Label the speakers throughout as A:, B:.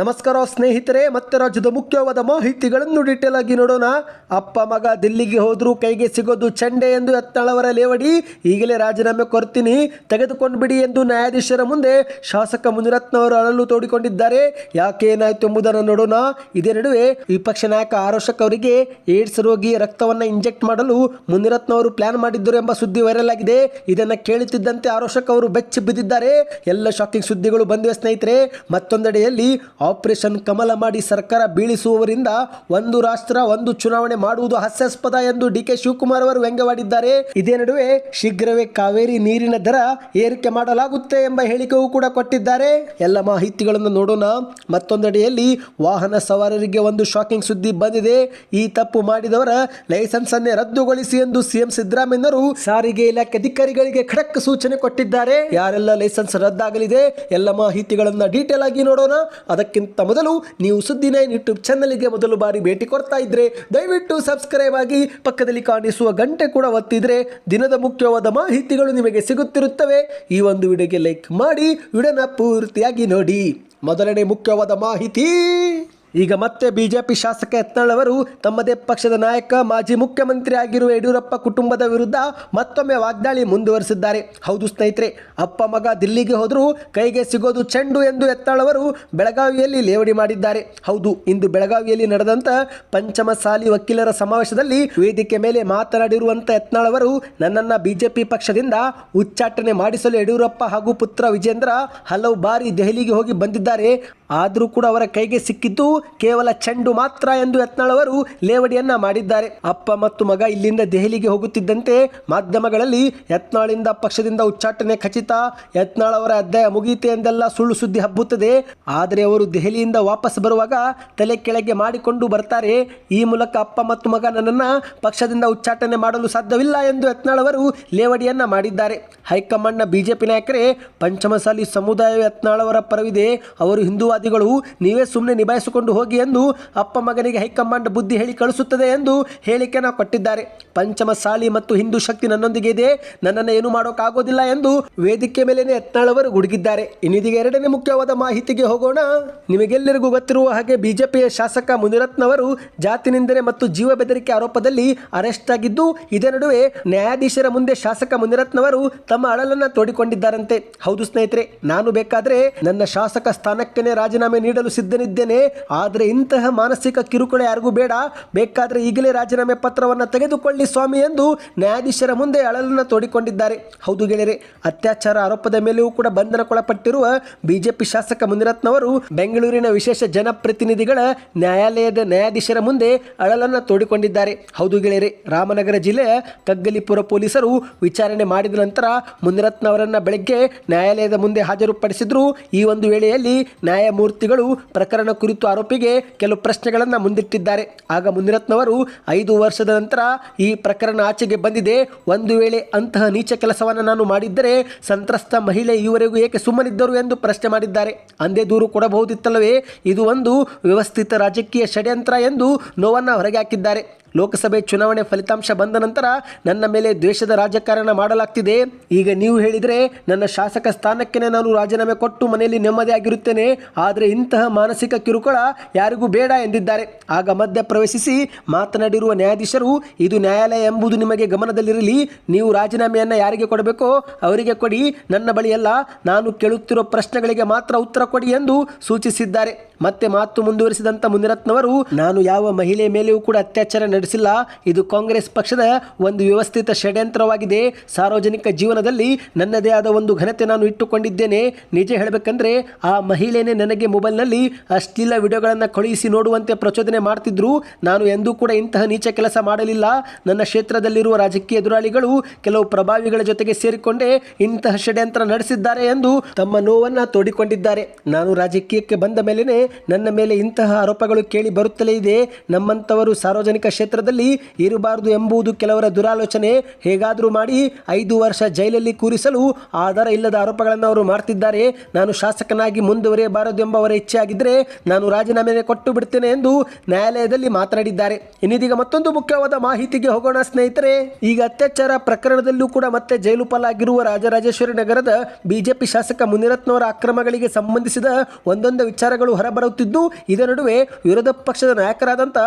A: ನಮಸ್ಕಾರ ಸ್ನೇಹಿತರೆ, ಮತ್ತೆ ರಾಜ್ಯದ ಮುಖ್ಯವಾದ ಮಾಹಿತಿಗಳನ್ನು ಡೀಟೇಲ್ ಆಗಿ ನೋಡೋಣ. ಅಪ್ಪ ಮಗ ದಿಲ್ಲಿಗೆ ಹೋದರೂ ಕೈಗೆ ಸಿಗೋದು ಚಂಡೆ ಎಂದು ಯತ್ನಾಳವರ ಲೇವಡಿ, ಈಗಲೇ ರಾಜೀನಾಮೆ ಕೊರ್ತೀನಿ ತೆಗೆದುಕೊಂಡು ಬಿಡಿ ಎಂದು ನ್ಯಾಯಾಧೀಶರ ಮುಂದೆ ಶಾಸಕ ಮುನಿರತ್ನವರು ಅಳಲು ತೋಡಿಕೊಂಡಿದ್ದಾರೆ. ಯಾಕೆ ಏನಾಯಿತು ಎಂಬುದನ್ನು ನೋಡೋಣ. ಇದೇ ನಡುವೆ ವಿಪಕ್ಷ ನಾಯಕ ಆರೋಶಕ್ ಅವರಿಗೆ ಏಡ್ಸ್ ರೋಗಿ ರಕ್ತವನ್ನು ಇಂಜೆಕ್ಟ್ ಮಾಡಲು ಮುನಿರತ್ನ ಅವರು ಪ್ಲಾನ್ ಮಾಡಿದ್ದರು ಎಂಬ ಸುದ್ದಿ ವೈರಲ್ ಆಗಿದೆ. ಇದನ್ನು ಕೇಳುತ್ತಿದ್ದಂತೆ ಆರೋಶಕ್ ಅವರು ಬೆಚ್ಚಿ ಬಿದ್ದಿದ್ದಾರೆ. ಎಲ್ಲ ಶಾಕಿಂಗ್ ಸುದ್ದಿಗಳು ಬಂದಿವೆ ಸ್ನೇಹಿತರೆ. ಮತ್ತೊಂದೆಡೆಯಲ್ಲಿ ಆಪರೇಷನ್ ಕಮಲ ಮಾಡಿ ಸರ್ಕಾರ ಬೀಳಿಸುವವರಿಂದ ಒಂದು ರಾಷ್ಟ್ರ, ಒಂದು ಚುನಾವಣೆ ಮಾಡುವುದು ಹಾಸ್ಯಾಸ್ಪದ ಎಂದು ಡಿ ಕೆ ಶಿವಕುಮಾರ್ ಅವರು ವ್ಯಂಗ್ಯವಾಡಿದ್ದಾರೆ. ಇದೇ ನಡುವೆ ಶೀಘ್ರವೇ ಕಾವೇರಿ ನೀರಿನ ದರ ಏರಿಕೆ ಮಾಡಲಾಗುತ್ತೆ ಎಂಬ ಹೇಳಿಕೆಯೂ ಕೂಡ ಕೊಟ್ಟಿದ್ದಾರೆ. ಎಲ್ಲ ಮಾಹಿತಿಗಳನ್ನು ನೋಡೋಣ. ಮತ್ತೊಂದೆಡೆಯಲ್ಲಿ ವಾಹನ ಸವಾರರಿಗೆ ಒಂದು ಶಾಕಿಂಗ್ ಸುದ್ದಿ ಬಂದಿದೆ. ಈ ತಪ್ಪು ಮಾಡಿದವರ ಲೈಸೆನ್ಸ್ ಅನ್ನೇ ರದ್ದುಗೊಳಿಸಿ ಎಂದು ಸಿಎಂ ಸಿದ್ದರಾಮಯ್ಯರು ಸಾರಿಗೆ ಇಲಾಖೆ ಅಧಿಕಾರಿಗಳಿಗೆ ಖಡಕ್ ಸೂಚನೆ ಕೊಟ್ಟಿದ್ದಾರೆ. ಯಾರೆಲ್ಲ ಲೈಸೆನ್ಸ್ ರದ್ದಾಗಲಿದೆ, ಎಲ್ಲ ಮಾಹಿತಿಗಳನ್ನು ಡೀಟೇಲ್ ಆಗಿ ನೋಡೋಣ. ಅದಕ್ಕಿಂತ ಮೊದಲು ನೀವು ಸುದ್ದಿ ನೈನ್ ಯೂಟ್ಯೂಬ್ ಚಾನಲ್ಗೆ ಮೊದಲು ಬಾರಿ ಭೇಟಿ ಕೊಡ್ತಾ ಇದ್ರೆ ದಯವಿಟ್ಟು ಸಬ್ಸ್ಕ್ರೈಬ್ ಆಗಿ ಪಕ್ಕದಲ್ಲಿ ಕಾಣಿಸುವ ಗಂಟೆ ಕೂಡ ಒತ್ತಿದ್ರೆ ದಿನದ ಮುಖ್ಯವಾದ ಮಾಹಿತಿಗಳು ನಿಮಗೆ ಸಿಗುತ್ತಿರುತ್ತವೆ. ಈ ಒಂದು ವಿಡಿಯೋಗೆ ಲೈಕ್ ಮಾಡಿ, ವಿಡಿಯೋನ ಪೂರ್ತಿಯಾಗಿ ನೋಡಿ. ಮೊದಲನೇ ಮುಖ್ಯವಾದ ಮಾಹಿತಿ. ಈಗ ಮತ್ತೆ ಬಿಜೆಪಿ ಶಾಸಕ ಯತ್ನಾಳ್ ಅವರು ತಮ್ಮದೇ ಪಕ್ಷದ ನಾಯಕ, ಮಾಜಿ ಮುಖ್ಯಮಂತ್ರಿ ಆಗಿರುವ ಯಡಿಯೂರಪ್ಪ ಕುಟುಂಬದ ವಿರುದ್ಧ ಮತ್ತೊಮ್ಮೆ ವಾಗ್ದಾಳಿ ಮುಂದುವರಿಸಿದ್ದಾರೆ. ಹೌದು ಸ್ನೇಹಿತರೆ, ಅಪ್ಪ ಮಗ ದಿಲ್ಲಿಗೆ ಹೋದರೂ ಕೈಗೆ ಸಿಗೋದು ಚೆಂಡು ಎಂದು ಯತ್ನಾಳ್ ಅವರು ಬೆಳಗಾವಿಯಲ್ಲಿ ಲೇವಡಿ ಮಾಡಿದ್ದಾರೆ. ಹೌದು, ಇಂದು ಬೆಳಗಾವಿಯಲ್ಲಿ ನಡೆದಂತ ಪಂಚಮಸಾಲಿ ವಕೀಲರ ಸಮಾವೇಶದಲ್ಲಿ ವೇದಿಕೆ ಮೇಲೆ ಮಾತನಾಡಿರುವಂತ ಯತ್ನಾಳ್ ಅವರು ನನ್ನನ್ನ ಬಿಜೆಪಿ ಪಕ್ಷದಿಂದ ಉಚ್ಚಾಟನೆ ಮಾಡಿಸಲು ಯಡಿಯೂರಪ್ಪ ಹಾಗೂ ಪುತ್ರ ವಿಜೇಂದ್ರ ಹಲವು ಬಾರಿ ದೆಹಲಿಗೆ ಹೋಗಿ ಬಂದಿದ್ದಾರೆ. ಆದರೂ ಕೂಡ ಅವರ ಕೈಗೆ ಸಿಕ್ಕಿದ್ದು ಕೇವಲ ಚೆಂಡು ಮಾತ್ರ ಎಂದು ಯತ್ನಾಳವರು ಲೇವಡಿಯನ್ನ ಮಾಡಿದ್ದಾರೆ. ಅಪ್ಪ ಮತ್ತು ಮಗ ಇಲ್ಲಿಂದ ದೆಹಲಿಗೆ ಹೋಗುತ್ತಿದ್ದಂತೆ ಮಾಧ್ಯಮಗಳಲ್ಲಿ ಯತ್ನಾಳಿಂದ ಪಕ್ಷದಿಂದ ಉಚ್ಚಾಟನೆ ಖಚಿತ. ಯತ್ನಾಳ್ ಅವರ ಅಧ್ಯಾಯ ಮುಗಿಯಿತೆ ಎಂದೆಲ್ಲ ಸುಳ್ಳು ಸುದ್ದಿ ಹಬ್ಬುತ್ತದೆ. ಆದರೆ ಅವರು ದೆಹಲಿಯಿಂದ ವಾಪಸ್ ಬರುವಾಗ ತಲೆ ಕೆಳಗೆ ಮಾಡಿಕೊಂಡು ಬರ್ತಾರೆ. ಈ ಮೂಲಕ ಅಪ್ಪ ಮತ್ತು ಮಗ ನನ್ನನ್ನು ಪಕ್ಷದಿಂದ ಉಚ್ಚಾಟನೆ ಮಾಡಲು ಸಾಧ್ಯವಿಲ್ಲ ಎಂದು ಯತ್ನಾಳ್ ಅವರು ಲೇವಡಿಯನ್ನ ಮಾಡಿದ್ದಾರೆ. ಹೈಕಮಾಂಡ್ನ ಬಿಜೆಪಿ ನಾಯಕರೇ, ಪಂಚಮಸಾಲಿ ಸಮುದಾಯ ಯತ್ನಾಳವರ ಪರವಿದೆ. ಅವರು ಹಿಂದೂವಾದಿಗಳು, ನೀವೇ ಸುಮ್ಮನೆ ನಿಭಾಯಿಸಿಕೊಂಡು ಹೋಗಿ ಎಂದು ಅಪ್ಪ ಮಗನಿಗೆ ಹೈಕಮಾಂಡ್ ಬುದ್ಧಿ ಹೇಳಿ ಕಳಿಸುತ್ತದೆ ಎಂದು ಹೇಳಿಕೆನ ಕೊಟ್ಟಿದ್ದಾರೆ. ಪಂಚಮಸಾಲಿ ಮತ್ತು ಹಿಂದೂ ಶಕ್ತಿ ನನ್ನೊಂದಿಗೆ ಇದೆ. ನನ್ನನ್ನು ಏನು ಮಾಡೋಕ್ಕಾಗೋದಿಲ್ಲ ಎಂದು ವೇದಿಕೆ ಮೇಲೇನೆ ಎತ್ನಾಳವರು ಗುಡುಗಿದ್ದಾರೆ. ಇನ್ನಿದೀಗ ಎರಡನೇ ಮುಖ್ಯವಾದ ಮಾಹಿತಿಗೆ ಹೋಗೋಣ. ನಿಮಗೆಲ್ಲರಿಗೂ ಗೊತ್ತಿರುವ ಹಾಗೆ ಬಿಜೆಪಿಯ ಶಾಸಕ ಮುನಿರತ್ನವರು ಜಾತಿ ನಿಂದನೆ ಮತ್ತು ಜೀವ ಬೆದರಿಕೆ ಆರೋಪದಲ್ಲಿ ಅರೆಸ್ಟ್ ಆಗಿದ್ದು, ಇದೇ ನಡುವೆ ನ್ಯಾಯಾಧೀಶರ ಮುಂದೆ ಶಾಸಕ ಮುನಿರತ್ನವರು ತಮ್ಮ ಅಳಲನ್ನ ತೋಡಿಕೊಂಡಿದ್ದಾರಂತೆ. ಹೌದು ಸ್ನೇಹಿತರೆ, ನಾನು ಬೇಕಾದರೆ ನನ್ನ ಶಾಸಕ ಸ್ಥಾನಕ್ಕೇನೆ ರಾಜೀನಾಮೆ ನೀಡಲು ಸಿದ್ಧನಿದ್ದೇನೆ. ಆದರೆ ಇಂತಹ ಮಾನಸಿಕ ಕಿರುಕುಳ ಯಾರಿಗೂ ಬೇಡ. ಬೇಕಾದರೆ ಈಗಲೇ ರಾಜೀನಾಮೆ ಪತ್ರವನ್ನು ತೆಗೆದುಕೊಳ್ಳಿ ಸ್ವಾಮಿ ಎಂದು ನ್ಯಾಯಾಧೀಶರ ಮುಂದೆ ಅಳಲನ್ನು ತೋಡಿಕೊಂಡಿದ್ದಾರೆ. ಹೌದು ಗೆಳೆಯರೆ, ಅತ್ಯಾಚಾರ ಆರೋಪದ ಮೇಲೆಯೂ ಕೂಡ ಬಂಧನಕ್ಕೊಳಪಟ್ಟಿರುವ ಬಿಜೆಪಿ ಶಾಸಕ ಮುನಿರತ್ನವರು ಬೆಂಗಳೂರಿನ ವಿಶೇಷ ಜನಪ್ರತಿನಿಧಿಗಳ ನ್ಯಾಯಾಲಯದ ನ್ಯಾಯಾಧೀಶರ ಮುಂದೆ ಅಳಲನ್ನು ತೋಡಿಕೊಂಡಿದ್ದಾರೆ. ಹೌದು ಗೆಳೆಯರೆ, ರಾಮನಗರ ಜಿಲ್ಲೆಯ ಕಗ್ಗಲಿಪುರ ಪೊಲೀಸರು ವಿಚಾರಣೆ ಮಾಡಿದ ನಂತರ ಮುನಿರತ್ನ ಅವರನ್ನು ಬೆಳಗ್ಗೆ ನ್ಯಾಯಾಲಯದ ಮುಂದೆ ಹಾಜರುಪಡಿಸಿದ್ರು. ಈ ಒಂದು ವೇಳೆಯಲ್ಲಿ ನ್ಯಾಯಮೂರ್ತಿಗಳು ಪ್ರಕರಣ ಕುರಿತು ಆರೋಪಿಗೆ ಕೆಲವು ಪ್ರಶ್ನೆಗಳನ್ನು ಮುಂದಿಟ್ಟಿದ್ದಾರೆ. ಆಗ ಮುನಿರತ್ನವರು ಐದು ವರ್ಷದ ನಂತರ ಈ ಪ್ರಕರಣ ಆಚೆಗೆ ಬಂದಿದೆ. ಒಂದು ವೇಳೆ ಅಂತಹ ನೀಚ ಕೆಲಸವನ್ನು ನಾನು ಮಾಡಿದ್ದರೆ ಸಂತ್ರಸ್ತ ಮಹಿಳೆ ಈವರೆಗೂ ಏಕೆ ಸುಮ್ಮನಿದ್ದರು ಎಂದು ಪ್ರಶ್ನೆ ಮಾಡಿದ್ದಾರೆ. ಅಂದೇ ದೂರು ಕೊಡಬಹುದಿತ್ತಲ್ಲವೇ? ಇದು ಒಂದು ವ್ಯವಸ್ಥಿತ ರಾಜಕೀಯ ಷಡ್ಯಂತ್ರ ಎಂದು ನೋವನ್ನು ಹೊರಗೆ ಹಾಕಿದ್ದಾರೆ. ಲೋಕಸಭೆ ಚುನಾವಣೆ ಫಲಿತಾಂಶ ಬಂದ ನಂತರ ನನ್ನ ಮೇಲೆ ದ್ವೇಷದ ರಾಜಕಾರಣ ಮಾಡಲಾಗ್ತಿದೆ. ಈಗ ನೀವು ಹೇಳಿದರೆ ನನ್ನ ಶಾಸಕ ಸ್ಥಾನಕ್ಕೆ ನಾನು ರಾಜೀನಾಮೆ ಕೊಟ್ಟು ಮನೆಯಲ್ಲಿ ನೆಮ್ಮದಿಯಾಗಿರುತ್ತೇನೆ ಆದರೆ ಇಂತಹ ಮಾನಸಿಕ ಕಿರುಕುಳ ಯಾರಿಗೂ ಬೇಡ ಎಂದಿದ್ದಾರೆ. ಆಗ ಮಧ್ಯ ಪ್ರವೇಶಿಸಿ ಮಾತನಾಡಿರುವ ನ್ಯಾಯಾಧೀಶರು, ಇದು ನ್ಯಾಯಾಲಯ ಎಂಬುದು ನಿಮಗೆ ಗಮನದಲ್ಲಿರಲಿ. ನೀವು ರಾಜೀನಾಮೆಯನ್ನು ಯಾರಿಗೆ ಕೊಡಬೇಕೋ ಅವರಿಗೆ ಕೊಡಿ. ನನ್ನ ಬಳಿಯಲ್ಲ ನಾನು ಕೇಳುತ್ತಿರೋ ಪ್ರಶ್ನೆಗಳಿಗೆ ಮಾತ್ರ ಉತ್ತರ ಕೊಡಿ ಎಂದು ಸೂಚಿಸಿದ್ದಾರೆ. ಮತ್ತೆ ಮಾತು ಮುಂದುವರಿಸಿದಂತ ಮುನಿರತ್ನವರು, ನಾನು ಯಾವ ಮಹಿಳೆ ಮೇಲೆಯೂ ಕೂಡ ಅತ್ಯಾಚಾರ ನಡೆಸಿಲ್ಲ. ಇದು ಕಾಂಗ್ರೆಸ್ ಪಕ್ಷದ ಒಂದು ವ್ಯವಸ್ಥಿತ ಷಡ್ಯಂತ್ರವಾಗಿದೆ. ಸಾರ್ವಜನಿಕ ಜೀವನದಲ್ಲಿ ನನ್ನದೇ ಆದ ಒಂದು ಘನತೆ ನಾನು ಇಟ್ಟುಕೊಂಡಿದ್ದೇನೆ. ನಿಜ ಹೇಳಬೇಕಂದ್ರೆ, ಆ ಮಹಿಳೆನೇ ನನಗೆ ಮೊಬೈಲ್ನಲ್ಲಿ ಅಶ್ಲೀಲ ವಿಡಿಯೋಗಳನ್ನು ಕಳುಹಿಸಿ ನೋಡುವಂತೆ ಪ್ರಚೋದನೆ ಮಾಡ್ತಿದ್ರು. ನಾನು ಎಂದೂ ಕೂಡ ಇಂತಹ ನೀಚ ಕೆಲಸ ಮಾಡಲಿಲ್ಲ. ನನ್ನ ಕ್ಷೇತ್ರದಲ್ಲಿರುವ ರಾಜಕೀಯ ಎದುರಾಳಿಗಳು ಕೆಲವು ಪ್ರಭಾವಿಗಳ ಜೊತೆಗೆ ಸೇರಿಕೊಂಡೇ ಇಂತಹ ಷಡ್ಯಂತ್ರ ನಡೆಸಿದ್ದಾರೆ ಎಂದು ತಮ್ಮ ನೋವನ್ನು ತೋಡಿಕೊಂಡಿದ್ದಾರೆ. ನಾನು ರಾಜಕೀಯಕ್ಕೆ ಬಂದ ಮೇಲೇನೆ ನನ್ನ ಮೇಲೆ ಇಂತಹ ಆರೋಪಗಳು ಕೇಳಿ ಬರುತ್ತಲೇ ಇದೆ? ನಮ್ಮಂಥವರು ಸಾರ್ವಜನಿಕ ಕ್ಷೇತ್ರದಲ್ಲಿ ಇರಬಾರದು ಎಂಬುದು ಕೆಲವರ ದುರಾಲೋಚನೆ. ಹೇಗಾದರೂ ಮಾಡಿ ಐದು ವರ್ಷ ಜೈಲಲ್ಲಿ ಕೂರಿಸಲು ಆಧಾರ ಇಲ್ಲದ ಆರೋಪಗಳನ್ನು ಅವರು ಮಾಡ್ತಿದ್ದಾರೆ. ನಾನು ಶಾಸಕನಾಗಿ ಮುಂದುವರಿಯಬಾರದು ಎಂಬ ಅವರ ಇಚ್ಛೆ ಆಗಿದ್ದರೆ ನಾನು ರಾಜೀನಾಮೆ ಕೊಟ್ಟು ಬಿಡ್ತೇನೆ ಎಂದು ನ್ಯಾಯಾಲಯದಲ್ಲಿ ಮಾತನಾಡಿದ್ದಾರೆ. ಇನ್ನಿದೀಗ ಮತ್ತೊಂದು ಮುಖ್ಯವಾದ ಮಾಹಿತಿಗೆ ಹೋಗೋಣ ಸ್ನೇಹಿತರೆ. ಈಗ ಅತ್ಯಾಚಾರ ಪ್ರಕರಣದಲ್ಲೂ ಕೂಡ ಮತ್ತೆ ಜೈಲು ಪಾಲಾಗಿರುವ ರಾಜರಾಜೇಶ್ವರಿ ನಗರದ ಬಿಜೆಪಿ ಶಾಸಕ ಮುನಿರತ್ನವರ ಅಕ್ರಮಗಳಿಗೆ ಸಂಬಂಧಿಸಿದ ಒಂದೊಂದು ವಿಚಾರಗಳು ಹೊರಬರ್ತಾ ಬರುತ್ತಿದ್ದು ಇದರ ನಡುವೆ ವಿರೋಧ ಪಕ್ಷದ ನಾಯಕರಾದಂಥ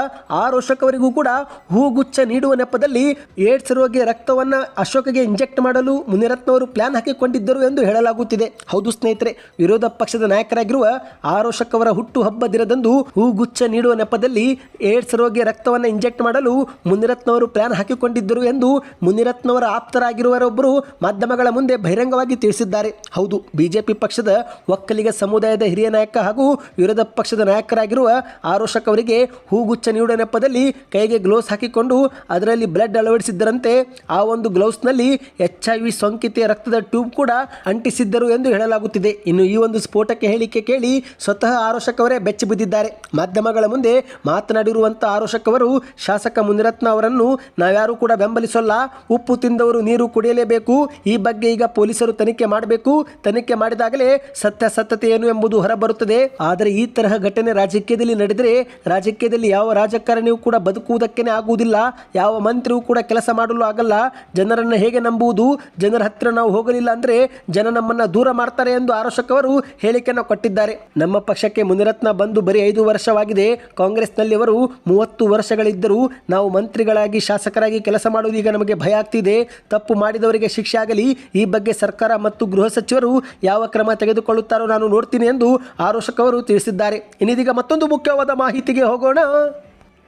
A: ಆರ್ ಅವರಿಗೂ ಕೂಡ ಹೂಗುಚ್ಛ ನೀಡುವ ನೆಪದಲ್ಲಿ ಏಡ್ಸ್ ರೋಗಿಯ ರಕ್ತವನ್ನ ಅಶೋಕ್ಗೆ ಇಂಜೆಕ್ಟ್ ಮಾಡಲು ಮುನಿರತ್ನವರು ಪ್ಲಾನ್ ಹಾಕಿಕೊಂಡಿದ್ದರು ಎಂದು ಹೇಳಲಾಗುತ್ತಿದೆ. ಹೌದು ಸ್ನೇಹಿತರೆ, ವಿರೋಧ ಪಕ್ಷದ ನಾಯಕರಾಗಿರುವ ಆರ್ ಅವರ ಹುಟ್ಟು ಹಬ್ಬ ದಿನದಂದು ಹೂಗುಚ್ಛ ನೀಡುವ ನೆಪದಲ್ಲಿ ಏಡ್ಸ್ ರೋಗಿಯ ರಕ್ತವನ್ನು ಇಂಜೆಕ್ಟ್ ಮಾಡಲು ಮುನಿರತ್ನವರು ಪ್ಲಾನ್ ಹಾಕಿಕೊಂಡಿದ್ದರು ಎಂದು ಮುನಿರತ್ನವರ ಆಪ್ತರಾಗಿರುವರೊಬ್ಬರು ಮಾಧ್ಯಮಗಳ ಮುಂದೆ ಬಹಿರಂಗವಾಗಿ ತಿಳಿಸಿದ್ದಾರೆ. ಹೌದು, ಬಿಜೆಪಿ ಪಕ್ಷದ ಒಕ್ಕಲಿಗ ಸಮುದಾಯದ ಹಿರಿಯ ನಾಯಕ ಹಾಗೂ ವಿರೋಧ ಪಕ್ಷದ ನಾಯಕರಾಗಿರುವ ಆರೋಷಕ್ ಅವರಿಗೆ ಹೂಗುಚ್ಛ ನೀಡುವ ನೆಪದಲ್ಲಿ ಕೈಗೆ ಗ್ಲೌಸ್ ಹಾಕಿಕೊಂಡು ಅದರಲ್ಲಿ ಬ್ಲಡ್ ಅಳವಡಿಸಿದ್ದರಂತೆ ಆ ಒಂದು ಗ್ಲೌಸ್ನಲ್ಲಿ ಎಚ್ ಐ ವಿ ಸೋಂಕಿತೆಯ ರಕ್ತದ ಟ್ಯೂಬ್ ಕೂಡ ಅಂಟಿಸಿದ್ದರು ಎಂದು ಹೇಳಲಾಗುತ್ತಿದೆ. ಇನ್ನು ಈ ಒಂದು ಸ್ಫೋಟಕ್ಕೆ ಹೇಳಿಕೆ ಕೇಳಿ ಸ್ವತಃ ಆರೋಷಕ್ ಅವರೇ ಬೆಚ್ಚಿ ಬಿದ್ದಿದ್ದಾರೆ. ಮಾಧ್ಯಮಗಳ ಮುಂದೆ ಮಾತನಾಡಿರುವಂಥ ಆರೋಷಕ್ ಅವರು, ಶಾಸಕ ಮುನಿರತ್ನ ಅವರನ್ನು ನಾವ್ಯಾರೂ ಕೂಡ ಬೆಂಬಲಿಸೋಲ್ಲ, ಉಪ್ಪು ತಿಂದವರು ನೀರು ಕುಡಿಯಲೇಬೇಕು, ಈ ಬಗ್ಗೆ ಈಗ ಪೊಲೀಸರು ತನಿಖೆ ಮಾಡಬೇಕು, ತನಿಖೆ ಮಾಡಿದಾಗಲೇ ಸತ್ಯಾಸತ್ಯತೆ ಏನು ಎಂಬುದು ಹೊರಬರುತ್ತದೆ. ಆದರೆ ಈ ತರಹ ಘಟನೆ ರಾಜಕೀಯದಲ್ಲಿ ನಡೆದರೆ ರಾಜಕೀಯದಲ್ಲಿ ಯಾವ ರಾಜಕಾರಣಿಯೂ ಕೂಡ ಬದುಕುವುದಕ್ಕೇನೆ ಆಗುವುದಿಲ್ಲ, ಯಾವ ಮಂತ್ರಿಯೂ ಕೂಡ ಕೆಲಸ ಮಾಡಲು ಆಗಲ್ಲ. ಜನರನ್ನು ಹೇಗೆ ನಂಬುವುದು? ಜನರ ಹತ್ತಿರ ನಾವು ಹೋಗಲಿಲ್ಲ ಅಂದ್ರೆ ಜನ ನಮ್ಮನ್ನ ದೂರ ಮಾಡ್ತಾರೆ ಎಂದು ಆರೋಷಕ್ ಅವರು ಹೇಳಿಕೆಯನ್ನು ಕೊಟ್ಟಿದ್ದಾರೆ. ನಮ್ಮ ಪಕ್ಷಕ್ಕೆ ಮುನಿರತ್ನ ಬಂದು ಬರೀ ಐದು ವರ್ಷವಾಗಿದೆ. ಕಾಂಗ್ರೆಸ್ನಲ್ಲಿ ಅವರು ಮೂವತ್ತು ವರ್ಷಗಳಿದ್ದರೂ ನಾವು ಮಂತ್ರಿಗಳಾಗಿ, ಶಾಸಕರಾಗಿ ಕೆಲಸ ಮಾಡುವುದು ಈಗ ನಮಗೆ ಭಯ ಆಗ್ತಿದೆ. ತಪ್ಪು ಮಾಡಿದವರಿಗೆ ಶಿಕ್ಷೆ ಆಗಲಿ, ಈ ಬಗ್ಗೆ ಸರ್ಕಾರ ಮತ್ತು ಗೃಹ ಸಚಿವರು ಯಾವ ಕ್ರಮ ತೆಗೆದುಕೊಳ್ಳುತ್ತಾರೋ ನಾನು ನೋಡ್ತೀನಿ ಎಂದು ಆರೋಷಕ್ ಅವರು ತಿಳಿಸಿದ್ದಾರೆ. ಇನ್ನಿದೀಗ ಮತ್ತೊಂದು ಮುಖ್ಯವಾದ ಮಾಹಿತಿಗೆ ಹೋಗೋಣ.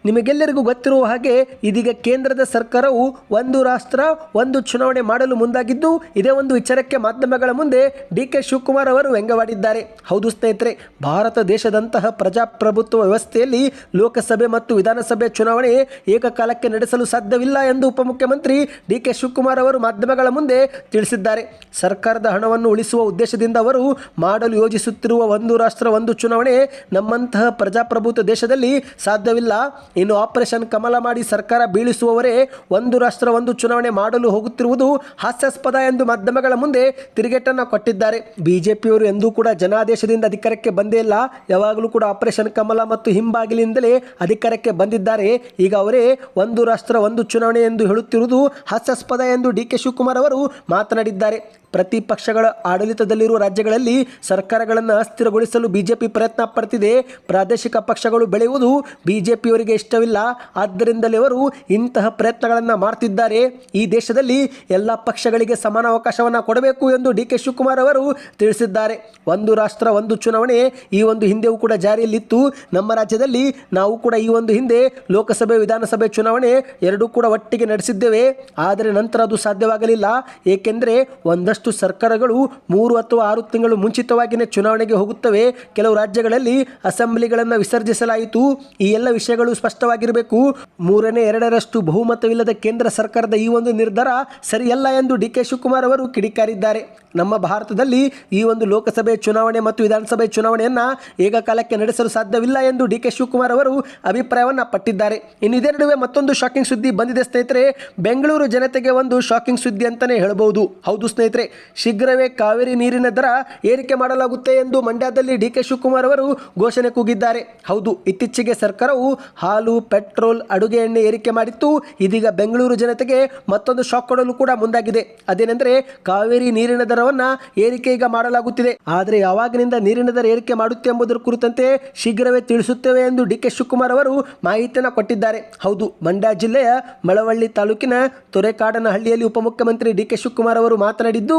A: ನಿಮಗೆಲ್ಲರಿಗೂ ಗೊತ್ತಿರುವ ಹಾಗೆ ಇದೀಗ ಕೇಂದ್ರದ ಸರ್ಕಾರವು ಒಂದು ರಾಷ್ಟ್ರ, ಒಂದು ಚುನಾವಣೆ ಮಾಡಲು ಮುಂದಾಗಿದ್ದು, ಇದೇ ಒಂದು ವಿಚಾರಕ್ಕೆ ಮಾಧ್ಯಮಗಳ ಮುಂದೆ ಡಿ ಕೆ ಶಿವಕುಮಾರ್ ಅವರು ವ್ಯಂಗ್ಯವಾಡಿದ್ದಾರೆ. ಹೌದು ಸ್ನೇಹಿತರೆ, ಭಾರತ ದೇಶದಂತಹ ಪ್ರಜಾಪ್ರಭುತ್ವ ವ್ಯವಸ್ಥೆಯಲ್ಲಿ ಲೋಕಸಭೆ ಮತ್ತು ವಿಧಾನಸಭೆ ಚುನಾವಣೆ ಏಕಕಾಲಕ್ಕೆ ನಡೆಸಲು ಸಾಧ್ಯವಿಲ್ಲ ಎಂದು ಉಪಮುಖ್ಯಮಂತ್ರಿ ಡಿ ಕೆ ಶಿವಕುಮಾರ್ ಅವರು ಮಾಧ್ಯಮಗಳ ಮುಂದೆ ತಿಳಿಸಿದ್ದಾರೆ. ಸರ್ಕಾರದ ಹಣವನ್ನು ಉಳಿಸುವ ಉದ್ದೇಶದಿಂದ ಅವರು ಮಾಡಲು ಯೋಜಿಸುತ್ತಿರುವ ಒಂದು ರಾಷ್ಟ್ರ, ಒಂದು ಚುನಾವಣೆ ನಮ್ಮಂತಹ ಪ್ರಜಾಪ್ರಭುತ್ವ ದೇಶದಲ್ಲಿ ಸಾಧ್ಯವಿಲ್ಲ. ಇನ್ನು ಆಪರೇಷನ್ ಕಮಲ ಮಾಡಿ ಸರ್ಕಾರ ಬೀಳಿಸುವವರೇ ಒಂದು ರಾಷ್ಟ್ರ, ಒಂದು ಚುನಾವಣೆ ಮಾಡಲು ಹೋಗುತ್ತಿರುವುದು ಹಾಸ್ಯಾಸ್ಪದ ಎಂದು ಮಾಧ್ಯಮಗಳ ಮುಂದೆ ತಿರುಗೇಟನ್ನು ಕೊಟ್ಟಿದ್ದಾರೆ. ಬಿಜೆಪಿಯವರು ಎಂದೂ ಕೂಡ ಜನಾದೇಶದಿಂದ ಅಧಿಕಾರಕ್ಕೆ ಬಂದೇ ಇಲ್ಲ. ಯಾವಾಗಲೂ ಕೂಡ ಆಪರೇಷನ್ ಕಮಲ ಮತ್ತು ಹಿಂಬಾಗಿಲಿಂದಲೇ ಅಧಿಕಾರಕ್ಕೆ ಬಂದಿದ್ದಾರೆ. ಈಗ ಅವರೇ ಒಂದು ರಾಷ್ಟ್ರ, ಒಂದು ಚುನಾವಣೆ ಎಂದು ಹೇಳುತ್ತಿರುವುದು ಹಾಸ್ಯಾಸ್ಪದ ಎಂದು ಡಿ ಕೆ ಶಿವಕುಮಾರ್ ಅವರು ಮಾತನಾಡಿದ್ದಾರೆ. ಪ್ರತಿಪಕ್ಷಗಳ ಆಡಳಿತದಲ್ಲಿರುವ ರಾಜ್ಯಗಳಲ್ಲಿ ಸರ್ಕಾರಗಳನ್ನು ಅಸ್ಥಿರಗೊಳಿಸಲು ಬಿಜೆಪಿ ಪ್ರಯತ್ನ ಪಡ್ತಿದೆ. ಪ್ರಾದೇಶಿಕ ಪಕ್ಷಗಳು ಬೆಳೆಯುವುದು ಬಿಜೆಪಿಯವರಿಗೆ ಇಷ್ಟವಿಲ್ಲ. ಆದ್ದರಿಂದಲೇ ಅವರು ಇಂತಹ ಪ್ರಯತ್ನಗಳನ್ನು ಮಾಡ್ತಿದ್ದಾರೆ. ಈ ದೇಶದಲ್ಲಿ ಎಲ್ಲ ಪಕ್ಷಗಳಿಗೆ ಸಮಾನ ಅವಕಾಶವನ್ನು ಕೊಡಬೇಕು ಎಂದು ಡಿ ಕೆ ಶಿವಕುಮಾರ್ ಅವರು ತಿಳಿಸಿದ್ದಾರೆ. ಒಂದು ರಾಷ್ಟ್ರ, ಒಂದು ಚುನಾವಣೆ ಈ ಒಂದು ಹಿಂದೆಯೂ ಕೂಡ ಜಾರಿಯಲ್ಲಿತ್ತು. ನಮ್ಮ ರಾಜ್ಯದಲ್ಲಿ ನಾವು ಕೂಡ ಈ ಒಂದು ಹಿಂದೆ ಲೋಕಸಭೆ, ವಿಧಾನಸಭೆ ಚುನಾವಣೆ ಎರಡೂ ಕೂಡ ಒಟ್ಟಿಗೆ ನಡೆಸಿದ್ದೇವೆ. ಆದರೆ ನಂತರ ಅದು ಸಾಧ್ಯವಾಗಲಿಲ್ಲ. ಏಕೆಂದರೆ ಒಂದಷ್ಟು ಸರ್ಕಾರಗಳು ಮೂರು ಅಥವಾ ಆರು ತಿಂಗಳು ಮುಂಚಿತವಾಗಿಯೇ ಚುನಾವಣೆಗೆ ಹೋಗುತ್ತವೆ. ಕೆಲವು ರಾಜ್ಯಗಳಲ್ಲಿ ಅಸೆಂಬ್ಲಿಗಳನ್ನು ವಿಸರ್ಜಿಸಲಾಯಿತು. ಈ ಎಲ್ಲ ವಿಷಯಗಳು ಸ್ಪಷ್ಟವಾಗಿರಬೇಕು. ಮೂರನೇ, ಎರಡರಷ್ಟು ಬಹುಮತವಿಲ್ಲದ ಕೇಂದ್ರ ಸರ್ಕಾರದ ಈ ಒಂದು ನಿರ್ಧಾರ ಸರಿಯಲ್ಲ ಎಂದು ಡಿ ಕೆ ಶಿವಕುಮಾರ್ ಅವರು ಕಿಡಿಕಾರಿದ್ದಾರೆ. ನಮ್ಮ ಭಾರತದಲ್ಲಿ ಈ ಒಂದು ಲೋಕಸಭೆ ಚುನಾವಣೆ ಮತ್ತು ವಿಧಾನಸಭೆ ಚುನಾವಣೆಯನ್ನು ಏಕಕಾಲಕ್ಕೆ ನಡೆಸಲು ಸಾಧ್ಯವಿಲ್ಲ ಎಂದು ಡಿ ಕೆ ಶಿವಕುಮಾರ್ ಅವರು ಅಭಿಪ್ರಾಯವನ್ನು ಪಟ್ಟಿದ್ದಾರೆ. ಇನ್ನು ಇದೇ ನಡುವೆ ಮತ್ತೊಂದು ಶಾಕಿಂಗ್ ಸುದ್ದಿ ಬಂದಿದೆ ಸ್ನೇಹಿತರೆ. ಬೆಂಗಳೂರು ಜನತೆಗೆ ಒಂದು ಶಾಕಿಂಗ್ ಸುದ್ದಿ ಅಂತಾನೆ ಹೇಳಬಹುದು ಹೌದು ಸ್ನೇಹಿತರೆ ಶೀಘ್ರವೇ ಕಾವೇರಿ ನೀರಿನ ದರ ಏರಿಕೆ ಮಾಡಲಾಗುತ್ತೆ ಎಂದು ಮಂಡ್ಯದಲ್ಲಿ ಡಿ ಕೆ ಶಿವಕುಮಾರ್ ಅವರು ಘೋಷಣೆ ಕೂಗಿದ್ದಾರೆ. ಹೌದು, ಇತ್ತೀಚೆಗೆ ಸರ್ಕಾರವು ಹಾಲು, ಪೆಟ್ರೋಲ್, ಅಡುಗೆ ಎಣ್ಣೆ ಏರಿಕೆ ಮಾಡಿತ್ತು. ಇದೀಗ ಬೆಂಗಳೂರು ಜನತೆಗೆ ಮತ್ತೊಂದು ಶಾಕ್ ಕೊಡಲು ಕೂಡ ಮುಂದಾಗಿದೆ. ಅದೇನೆಂದರೆ ಕಾವೇರಿ ನೀರಿನ ದರವನ್ನು ಏರಿಕೆ ಈಗ ಮಾಡಲಾಗುತ್ತಿದೆ. ಆದರೆ ಯಾವಾಗಿನಿಂದ ನೀರಿನ ದರ ಏರಿಕೆ ಮಾಡುತ್ತೆ ಎಂಬುದರ ಕುರಿತಂತೆ ಶೀಘ್ರವೇ ತಿಳಿಸುತ್ತೇವೆ ಎಂದು ಡಿ ಕೆ ಶಿವಕುಮಾರ್ ಅವರು ಮಾಹಿತಿಯನ್ನು ಕೊಟ್ಟಿದ್ದಾರೆ. ಹೌದು, ಮಂಡ್ಯ ಜಿಲ್ಲೆಯ ಮಳವಳ್ಳಿ ತಾಲೂಕಿನ ತೊರೆಕಾಡನಹಳ್ಳಿಯಲ್ಲಿ ಉಪಮುಖ್ಯಮಂತ್ರಿ ಡಿ ಕೆ ಶಿವಕುಮಾರ್ ಅವರು ಮಾತನಾಡಿದ್ದು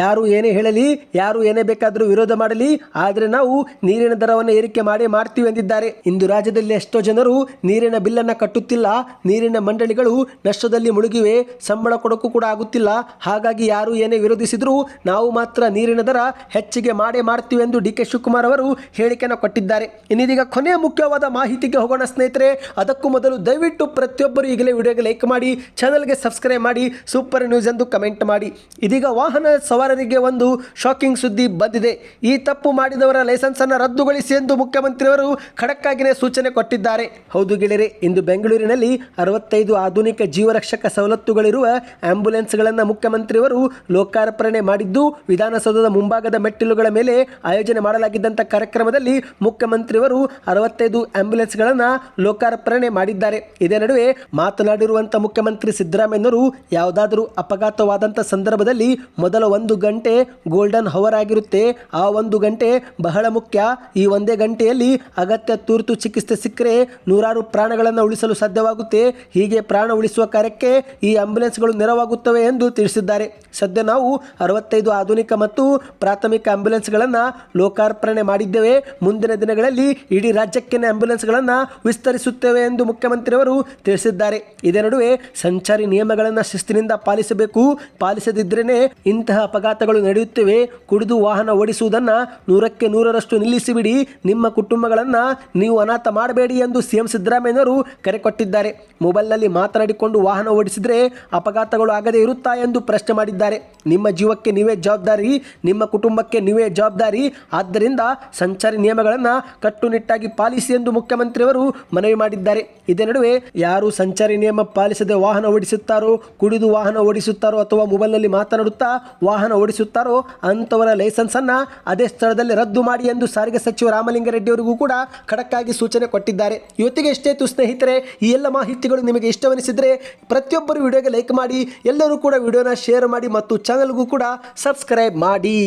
A: ಯಾರು ಏನೇ ಹೇಳಲಿ, ಯಾರು ಏನೇ ಬೇಕಾದರೂ ವಿರೋಧ ಮಾಡಲಿ, ಆದರೆ ನಾವು ನೀರಿನ ದರವನ್ನು ಏರಿಕೆ ಮಾಡಿ ಮಾಡ್ತೀವಿ ಎಂದಿದ್ದಾರೆ. ಇಂದು ರಾಜ್ಯದಲ್ಲಿ ಎಷ್ಟೋ ಜನರು ನೀರಿನ ಬಿಲ್ಲನ್ನು ಕಟ್ಟುತ್ತಿಲ್ಲ, ನೀರಿನ ಮಂಡಳಿಗಳು ನಷ್ಟದಲ್ಲಿ ಮುಳುಗಿವೆ, ಸಂಬಳ ಕೊಡೋಕ್ಕೂ ಕೂಡ ಆಗುತ್ತಿಲ್ಲ. ಹಾಗಾಗಿ ಯಾರು ಏನೇ ವಿರೋಧಿಸಿದರೂ ನಾವು ಮಾತ್ರ ನೀರಿನ ದರ ಹೆಚ್ಚಿಗೆ ಮಾಡೇ ಮಾಡ್ತೀವಿ ಎಂದು ಡಿ ಕೆ ಶಿವಕುಮಾರ್ ಅವರು ಹೇಳಿಕೆಯನ್ನು ಕೊಟ್ಟಿದ್ದಾರೆ. ಇನ್ನಿದೀಗ ಕೊನೆಯ ಮುಖ್ಯವಾದ ಮಾಹಿತಿಗೆ ಹೋಗೋಣ ಸ್ನೇಹಿತರೆ. ಅದಕ್ಕೂ ಮೊದಲು ದಯವಿಟ್ಟು ಪ್ರತಿಯೊಬ್ಬರು ಈಗಲೇ ವಿಡಿಯೋಗೆ ಲೈಕ್ ಮಾಡಿ ಚಾನಲ್ಗೆ ಸಬ್ಸ್ಕ್ರೈಬ್ ಮಾಡಿ, ಸೂಪರ್ ನ್ಯೂಸ್ ಎಂದು ಕಮೆಂಟ್ ಮಾಡಿ. ಇದೀಗ ವಾಹನ ಸವಾರರಿಗೆ ಒಂದು ಶಾಕಿಂಗ್ ಸುದ್ದಿ ಬಂದಿದೆ. ಈ ತಪ್ಪು ಮಾಡಿದವರ ಲೈಸೆನ್ಸ್ ಅನ್ನು ರದ್ದುಗೊಳಿಸಿ ಎಂದು ಮುಖ್ಯಮಂತ್ರಿಯವರು ಖಡಕ್ಕಾಗಿನೇ ಸೂಚನೆ ಕೊಟ್ಟಿದ್ದಾರೆ. ಹೌದು ಗೆಳೆಯರೆ, ಇಂದು ಬೆಂಗಳೂರಿನಲ್ಲಿ ಅರವತ್ತೈದು ಆಧುನಿಕ ಜೀವರಕ್ಷಕ ಸವಲತ್ತುಗಳಿರುವ ಆಂಬ್ಯುಲೆನ್ಸ್ಗಳನ್ನು ಮುಖ್ಯಮಂತ್ರಿಯವರು ಲೋಕಾರ್ಪಣೆ ಮಾಡಿದ್ದು, ವಿಧಾನಸೌಧದ ಮುಂಭಾಗದ ಮೆಟ್ಟಿಲುಗಳ ಮೇಲೆ ಆಯೋಜನೆ ಮಾಡಲಾಗಿದ್ದಂಥ ಕಾರ್ಯಕ್ರಮದಲ್ಲಿ ಮುಖ್ಯಮಂತ್ರಿಯವರು ಅರವತ್ತೈದು ಆಂಬ್ಯುಲೆನ್ಸ್ಗಳನ್ನು ಲೋಕಾರ್ಪಣೆ ಮಾಡಿದ್ದಾರೆ. ಇದೇ ನಡುವೆ ಮಾತನಾಡಿರುವಂಥ ಮುಖ್ಯಮಂತ್ರಿ ಸಿದ್ದರಾಮಯ್ಯನವರು ಯಾವುದಾದರೂ ಅಪಘಾತವಾದಂಥ ಸಂದರ್ಭದಲ್ಲಿ ಮೊದಲ ಒಂದು ಗಂಟೆ ಗೋಲ್ಡನ್ ಹವರ್ ಆಗಿರುತ್ತೆ. ಆ ಒಂದು ಗಂಟೆ ಬಹಳ ಮುಖ್ಯ. ಈ ಒಂದೇ ಗಂಟೆಯಲ್ಲಿ ಅಗತ್ಯ ತುರ್ತು ಚಿಕಿತ್ಸೆ ಸಿಕ್ಕರೆ ನೂರಾರು ಪ್ರಾಣಗಳನ್ನು ಉಳಿಸಲು ಸಾಧ್ಯವಾಗುತ್ತೆ. ಹೀಗೆ ಪ್ರಾಣ ಉಳಿಸುವ ಕಾರ್ಯಕ್ಕೆ ಈ ಆಂಬ್ಯುಲೆನ್ಸ್ಗಳು ನೆರವಾಗುತ್ತವೆ ಎಂದು ತಿಳಿಸಿದ್ದಾರೆ. ಸದ್ಯ ನಾವು ಅರವತ್ತೈದು ಆಧುನಿಕ ಮತ್ತು ಪ್ರಾಥಮಿಕ ಆಂಬ್ಯುಲೆನ್ಸ್ಗಳನ್ನು ಲೋಕಾರ್ಪಣೆ ಮಾಡಿದ್ದೇವೆ. ಮುಂದಿನ ದಿನಗಳಲ್ಲಿ ಇಡೀ ರಾಜ್ಯಕ್ಕೆ ಆಂಬ್ಯುಲೆನ್ಸ್ಗಳನ್ನು ವಿಸ್ತರಿಸುತ್ತೇವೆ ಎಂದು ಮುಖ್ಯಮಂತ್ರಿಯವರು ತಿಳಿಸಿದ್ದಾರೆ. ಇದೇ ನಡುವೆ ಸಂಚಾರಿ ನಿಯಮಗಳನ್ನು ಶಿಸ್ತಿನಿಂದ ಪಾಲಿಸಬೇಕು. ಪಾಲಿಸದಿದ್ರೇನೆ ಇಂತಹ ಅಪಘಾತಗಳು ನಡೆಯುತ್ತಿವೆ, ಕುಡಿದು ವಾಹನ ಓಡಿಸುವುದನ್ನು ನೂರಕ್ಕೆ ನೂರರಷ್ಟು ನಿಲ್ಲಿಸಿಬಿಡಿ. ನಿಮ್ಮ ಕುಟುಂಬಗಳನ್ನು ನೀವು ಅನಾಥ ಮಾಡಬೇಡಿ ಎಂದು ಸಿಎಂ ಸಿದ್ದರಾಮಯ್ಯನವರು ಕರೆ ಕೊಟ್ಟಿದ್ದಾರೆ. ಮೊಬೈಲ್ನಲ್ಲಿ ಮಾತನಾಡಿಕೊಂಡು ವಾಹನ ಓಡಿಸಿದರೆ ಅಪಘಾತಗಳು ಆಗದೇ ಇರುತ್ತಾ ಎಂದು ಪ್ರಶ್ನೆ ಮಾಡಿದ್ದಾರೆ. ನಿಮ್ಮ ಜೀವಕ್ಕೆ ನೀವೇ ಜವಾಬ್ದಾರಿ, ನಿಮ್ಮ ಕುಟುಂಬಕ್ಕೆ ನೀವೇ ಜವಾಬ್ದಾರಿ. ಆದ್ದರಿಂದ ಸಂಚಾರಿ ನಿಯಮಗಳನ್ನು ಕಟ್ಟುನಿಟ್ಟಾಗಿ ಪಾಲಿಸಿ ಎಂದು ಮುಖ್ಯಮಂತ್ರಿಯವರು ಮನವಿ ಮಾಡಿದ್ದಾರೆ. ಇದೇ ನಡುವೆ ಯಾರು ಸಂಚಾರಿ ನಿಯಮ ಪಾಲಿಸದೆ ವಾಹನ ಓಡಿಸುತ್ತಾರೋ, ಕುಡಿದು ವಾಹನ ಓಡಿಸುತ್ತಾರೋ ಅಥವಾ ಮೊಬೈಲ್ನಲ್ಲಿ ಮಾತನಾಡುತ್ತಾ ವಾಹನ ಓಡಿಸುತ್ತಾರೋ ಅಂಥವರ ಲೈಸೆನ್ಸನ್ನು ಅದೇ ಸ್ಥಳದಲ್ಲಿ ರದ್ದು ಮಾಡಿ ಎಂದು ಸಾರಿಗೆ ಸಚಿವ ರಾಮಲಿಂಗಾರೆಡ್ಡಿ ಅವರಿಗೂ ಕೂಡ ಖಡಕ್ಕಾಗಿ ಸೂಚನೆ ಕೊಟ್ಟಿದ್ದಾರೆ. ಇವತ್ತಿಗೆ ಎಷ್ಟೇ ತು ಸ್ನೇಹಿತರೆ ಈ ಎಲ್ಲ ಮಾಹಿತಿಗಳು ನಿಮಗೆ ಇಷ್ಟವೆನಿಸಿದರೆ ಪ್ರತಿಯೊಬ್ಬರು ವಿಡಿಯೋಗೆ ಲೈಕ್ ಮಾಡಿ, ಎಲ್ಲರೂ ಕೂಡ ವಿಡಿಯೋನ ಶೇರ್ ಮಾಡಿ ಮತ್ತು ಚಾನಲ್ಗೂ ಕೂಡ ಸಬ್ಸ್ಕ್ರೈಬ್ ಮಾಡಿ.